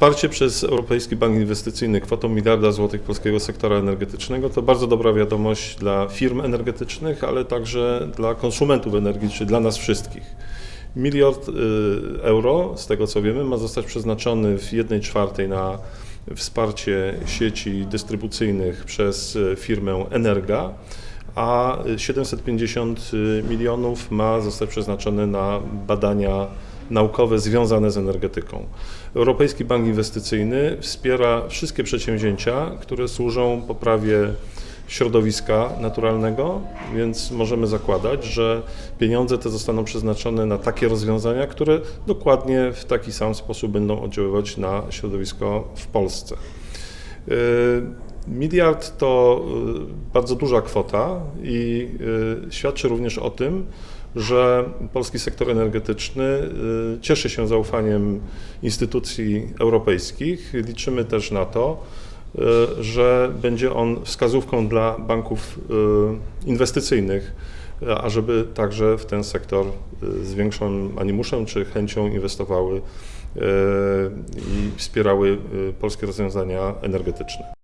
Wsparcie przez Europejski Bank Inwestycyjny kwotą miliarda złotych polskiego sektora energetycznego to bardzo dobra wiadomość dla firm energetycznych, ale także dla konsumentów energii, czy dla nas wszystkich. Miliard y, euro, z tego co wiemy, ma zostać przeznaczony w 1 czwartej na wsparcie sieci dystrybucyjnych przez y, firmę Energa, a 750 milionów ma zostać przeznaczone na badania naukowe związane z energetyką. Europejski Bank Inwestycyjny wspiera wszystkie przedsięwzięcia, które służą poprawie środowiska naturalnego, więc możemy zakładać, że pieniądze te zostaną przeznaczone na takie rozwiązania, które dokładnie w taki sam sposób będą oddziaływać na środowisko w Polsce. Miliard to y, bardzo duża kwota i y, świadczy również o tym, że polski sektor energetyczny y, cieszy się zaufaniem instytucji europejskich. Liczymy też na to, że będzie on wskazówką dla banków inwestycyjnych, ażeby także w ten sektor z większym animuszem czy chęcią inwestowały i wspierały polskie rozwiązania energetyczne.